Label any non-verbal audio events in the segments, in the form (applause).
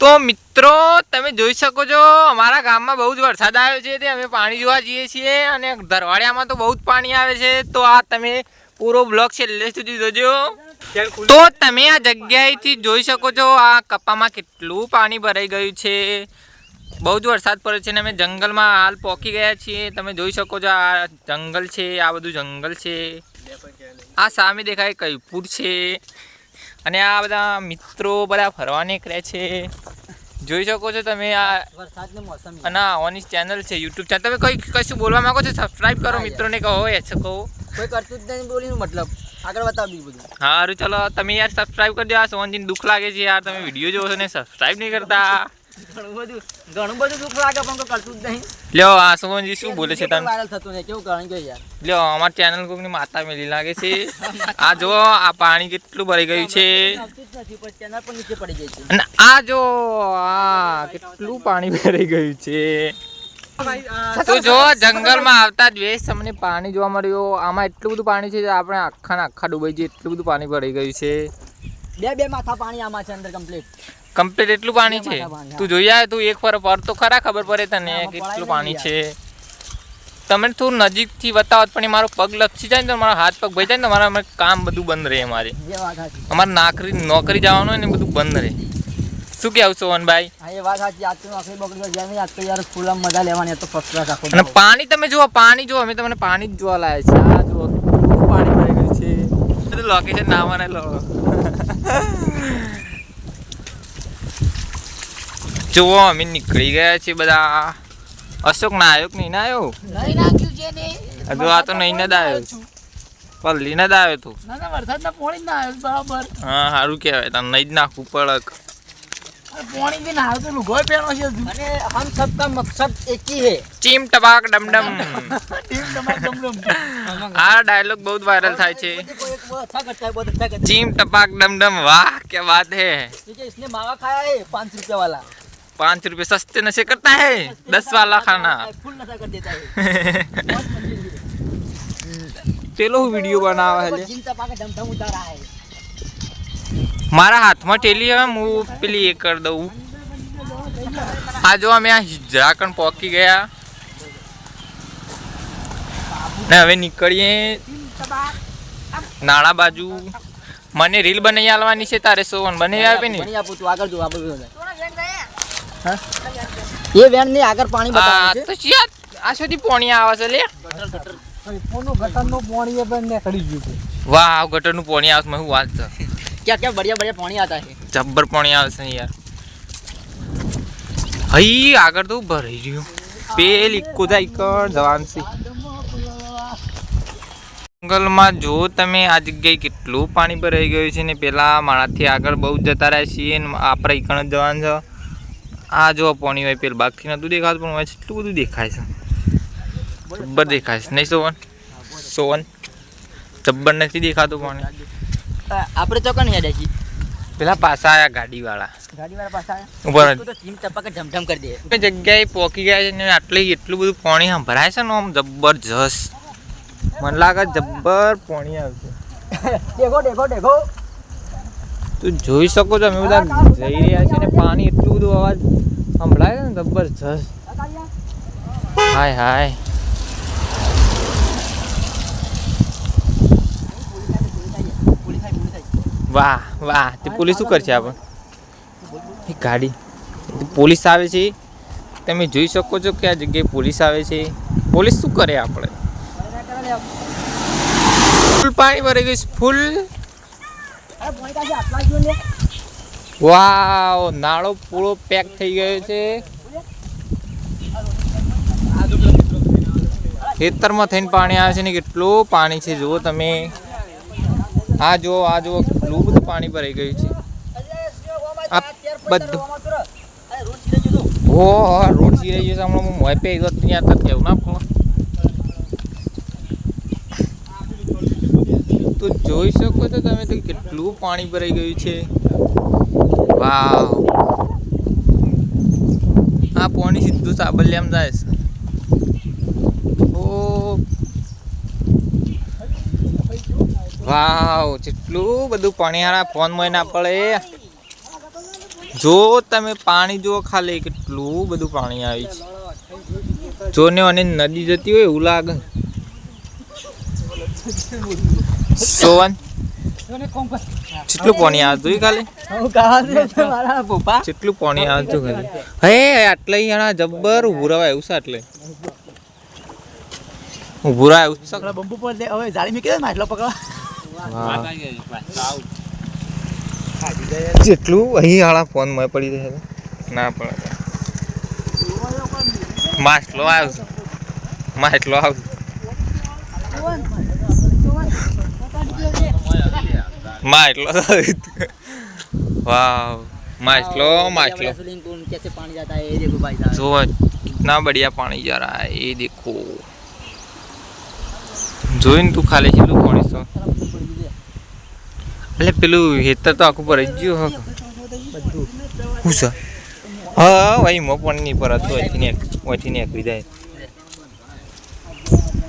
તો મિત્રો તમે જોઈ શકો છો અમારા ગામમાં બહુ જ વરસાદ આવ્યો છે. તે અમે પાણી જોવા જઈએ છીએ અને ધરવાડિયામાં તો બહુ જ પાણી આવે છે. તો આ તમે પૂરો બ્લોક છેલ્લે સુધી જોજો. તો તમે આ જગ્યાએથી જોઈ શકો છો આ કપામાં કેટલું પાણી ભરાઈ ગયું છે. બહુ જ વરસાદ પડ્યો છે ને અમે જંગલમાં હાલ પહોંચી ગયા છીએ. તમે જોઈ શકો છો આ જંગલ છે આ બધું જંગલ છે. આ સામે દેખાય કૈપુર છે. અને આ બધા મિત્રો બધા ફરવા નીકળે છે. જોઈ શકો છો તમે આ વરસાદની મોસમ. અને ઓની ચેનલ છે યુટ્યુબ ચેનલ તમે કઈ કશું બોલવા માંગો છો? સબસ્ક્રાઇબ કરો મિત્રોને કહો એ કહો. કોઈ કરતું જ નહીં બોલીનું મતલબ. આગળ બતાવ બીજું બધું. હારું ચલો તમે યાર સબસ્ક્રાઇબ કરજો આ સોનજીને દુઃખ લાગે છે યાર તમે વીડિયો જોવો છો ને સબસ્ક્રાઇબ નહીં કરતા. ઘણું બધું ઘણું બધું દુઃખ લાગે પણ કોઈ કરતું જ નહીં. લ્યો આ સોનજી શું બોલે છે તમે વાયરલ થતું નહીં કેવું કારણ કે યાર? લ્યો અમાર ચેનલ કોકની માતા મેલી લાગે છે. આ જો આ પાણી કેટલું ભરાઈ ગયું છે. આવતું જ નથી પણ ચેનલ પણ નીચે પડી જાય છે. અને આ જો આ કેટલું પાણી ભરાઈ ગયું છે. તો જો જંગલમાં આવતા જ તમને પાણી જોવા મળ્યું. આમાં એટલું બધું પાણી છે આપણે આખા ને આખા ડૂબાઈ જઈએ એટલું બધું પાણી ભરાઈ ગયું છે. બે બે માથા પાણી આમાં છે અંદર કમ્પ્લીટ કમ્પ્લીટ એટલું પાણી છે. તું જોઈ આવે તું એક વાર પર તો ખરા ખબર પડે તને કેટલું પાણી છે. તમે થોડું નજીકથી બતાવો પણ એ મારો પગ લપસી જાય ને તો મારા હાથ પગ ભાઈ જાય ને મારા અમારે કામ બધું બંધ રહે અમારે અમારે નાકરી નોકરી જવાનું હોય ને બધું બંધ રહે. શું કહેવું સોહનભાઈ? હા એ વાત સાચી. આજ તો આખરી બગડી જાય નહીં આજ તો યાર ફૂલ આમ મજા લેવાની આ તો ફર્સ્ટ ક્લાસ આખો અને પાણી તમે જુઓ પાણી જુઓ અમે તમને પાણી જ જોવા લાયા છે આ જુઓ પાણી ભરાઈ ગયું છે લોકેશન નાવાના લો જુઓ અમે નીકળી ગયા છીએ બધા અશોક ના આવ્યો કે નહીં ના આવ્યો નહીં નાખ્યું છે ને હજુ આ તો નહીં જ આવ્યો પલ્લી જ આવ્યો તું ના ના વરસાદના પોણી ના આવ્યો બરાબર હા સારું કહેવાય તને નહીં જ નાખવું પડક પોણી બી ના આવ્યો (laughs) તો લુગો પહેરો છે અને હમ સબકા મકસદ એક ही है ચીમ ટપાક ડમડમ टीम टमाट डम डम આ (laughs) ડાયલોગ બહુ વાયરલ થાય છે कोई एक वो अच्छा करता है बहुत अच्छा करता ચીમ ટપાક ડમડમ વાહ क्या बात है है ठीक है इसने मावा खाया है पाँच रुपया वाला पाँच रुपए सस्ते नशे करता है दस वाला खाना फुल नशा कर देता है પેલો વિડીયો બનાવે वो છે जिन तपा का डम डम उतारा है મારા હાથમાં ટેલી હવે હું પેલી એ કરી દઉં આ જો અમે આ ઝાકણ પોકી ગયા ને હવે નીકળીએ નાળા બાજુ મને રીલ બનાવી આલવાની છે તારે સોવન બનાવી આપે ને બની આપું તું આગળ જો આગળ એ વેણની આગળ પાણી બતાવે છે. તો આ સુધી પાણી આવે છે લે. ગટરનું પાણી ભરાઈ રહ્યું પેલી કુદા જંગલમાં જો તમે આ જગ્યાએ કેટલું પાણી ભરાઈ ગયું છે ને પેલા મારાથી આગળ બહુ જતા રહ્યા છીએ આપણે ઇકણ જવાનું છો. આ જો પાણી હોય પેલું બાકી નતું દેખાતું પણ હોય એટલું બધું દેખાય છે. જબ્બર દેખાય છે નહીં સોવન? સોવન? જબ્બર નથી દેખાતું પાણી. આપણે તો ચોકન હેડે છીએ પેલા પાછા આવ્યા ગાડી વાળા જગ્યાએ પોકી ગયા છે ને આટલે એટલું બધું પાણી સંભરાય છે ને આમ જબરજસ્ત. મને લાગે જબ્બર પાણી આવશે. (laughs) તું જોઈ શકો છો, અમે બધા જઈ રહ્યા છીએ અને પાણી એટલું બધું અવાજ સંભળાય ને જબરજસ્ત હાય હાય. વાહ વાહ, તે પોલીસ શું કરશે આપણ? એ ગાડી. પોલીસ આવે છે. તમે જોઈ શકો છો કે આ જગ્યાએ પોલીસ આવે છે. પોલીસ શું કરે આપણે? ફૂલ પાણી ભરાઈ ગયું ફૂલ. વાવ, નાળો પૂરો પેક થઈ ગયો છે. ખેતરમાં થઈને પાણી આવે છે ને કેટલું પાણી છે, જુઓ તમે. આ જુઓ આ જુઓ, કેટલું બધું પાણી ભરાઈ ગયું છે. આ બધું. ઓ રોડ સિરાઈ ગયો છે, હમણાં હું મોય ત્યાં તક કેવું ના પણ. તો જોઈ શકો છો તમે તો કેટલું પાણી ભરાઈ ગયું છે. વાવ. આ પાણી સીધું સાબલિયામાં જાય છે. ઓ. વાવ કેટલું બધું પાણી હારા ફોનમાં ના પડે. જો તમે પાણી જુઓ ખાલી, કેટલું બધું પાણી આવી છે. જો ને અને નદી જતી હોય એવું લાગે. સોવન? કેટલું પાણી આવતું ખાલી? કેટલું પાણી આવતું ખાલી. હે આટલે અહીંયા જબ્બર ઉભું રહેવાય એવું છે આટલે. ઉભું રહેવાય એવું છે? બંબુ પર દે. હવે જાળી મૂકી દે ને માટલો પકડવા. જેટલું અહીં હાળા ફોનમાં પડી રહે છે. ના પડે માસ્ટલો આવ્યો માસ્ટલો આવ્યો માછલો વાવ माछलो माछलो स्विमिंग पूल कैसे पानी जाता है ये देखो भाई साहब जो कितना बढ़िया पानी जा रहा है ये देखो જોઈને તું ખાલી છેલ્લું પાણી તો એટલે પેલું હેતર તો આખું પર જ ગયું હા હું છે હા ભાઈ મો પણ નહીં પર હતું અહીંથી ને અહીંથી નીકળી જાય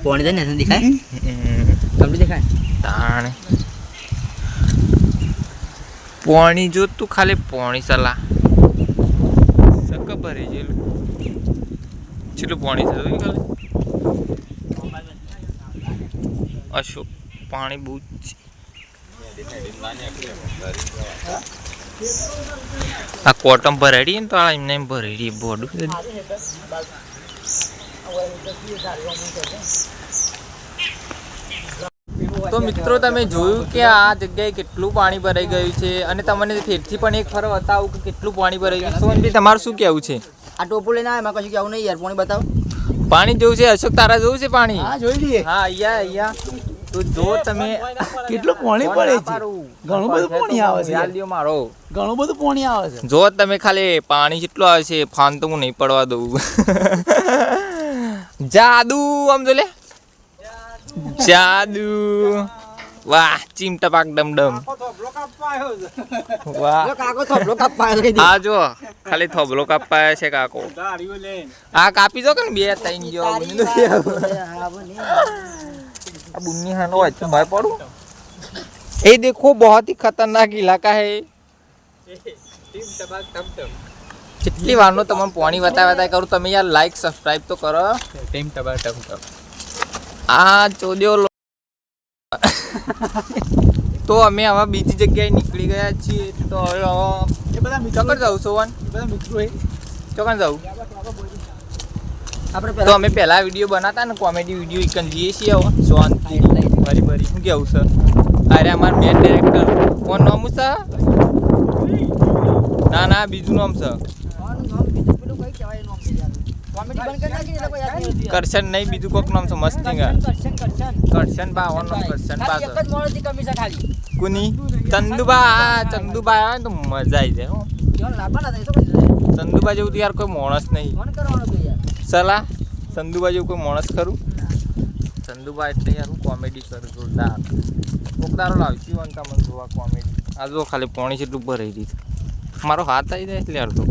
पानी तो नहीं दिखाए હમ. તમને દેખાય? તાણે. પોણી જોતું ખાલી પોણી સલાહ સક ભરી જેલું. છેલ્લું પોણી છે ખાલી? અશોક, પાણી બહુ જ આ કોટમ ભરાડી ને તો એમને એમ ભરાડી બોડું તો મિત્રો તમે જોયું કે આ જગ્યાએ કેટલું પાણી ભરાઈ ગયું છે? અને તમને ફેરથી પણ એક ફર બતાવું કે કેટલું પાણી ભરાઈ ગયું સોનભાઈ તમારું શું કહેવું છે? આ ટોપું લઈને આવે એમાં કશું કેવું નહીં યાર પાણી બતાવો. પાણી જોવું છે? અશોક તારા જોવું છે પાણી? હા જોઈ લઈએ. હા અહીંયા અહીંયા. તો જો તમે કેટલું પાણી પડે છે? ઘણું બધું પાણી આવે છે યાર. મારો. ઘણું બધું પાણી આવે છે. જો તમે ખાલી પાણી કેટલું આવે છે ફાન તો હું નહીં પડવા દઉં. (laughs) જાદુ આમ જો લે. જાદુ વાહ ચીમટા પાક ડમ ડમ વાહ જો કાકો થોભલો કાપવા આવ્યો છે. આ જો ખાલી થોબલો કાપવા આવ્યા છે કાકો આ કાપી દો કે ને બે ત્રણ જો આ બુનની નથી આવું. હા, બોલ ને. આ બુનની હાનો હોય તો ભાઈ પડું એ દેખો बहुत ही खतरनाक इलाका है કેટલી વારનો તમને પાણી બતાવ્યા હતા કરું તમે યાર લાઈક સબસ્ક્રાઇબ તો કરો ટીમ ટબા ટમ ટમ આ ચોદ્યો તો અમે હવે બીજી જગ્યાએ નીકળી ગયા છીએ. તો હવે એ બધા ચોકન જાઉં સોવન. બધા મિત્રો એ. ચોકન જાઉં આપણે તો અમે પહેલા વીડિયો બનાવતા ને કોમેડી વીડિયો એકન જઈએ છીએ હવે શાંતિ ભરી ભરી શું કેવું સર અરે અમાર મેન ડિરેક્ટર કોણ નામ છે ના ના બીજું નામ છે યાર યાર. કરશન નહીં બીજું કોક નામ છે મસ્તી કરશન, કરશન, કરશન. કરશન બા ઓન નામ કરશન બા એક જ મોણસની કમી છે ખાલી. કુની? ચંદુબા ચંદુબા આવે તો મજા આવી જાય હો? ચંદુબા જેવું તો યાર કોઈ માણસ નહીં. સલા તો ચંદુબા જેવું કોઈ માણસ ખરું? ચંદુબા એટલે યાર હું કોમેડી કરું જોરદાર. કોક લાવતી હોય તમને જોવા કોમેડી. આ જો ખાલી પોણી જેટલું ભરાઈ દીધું મારો હાથ આવી જાય એટલે અડધો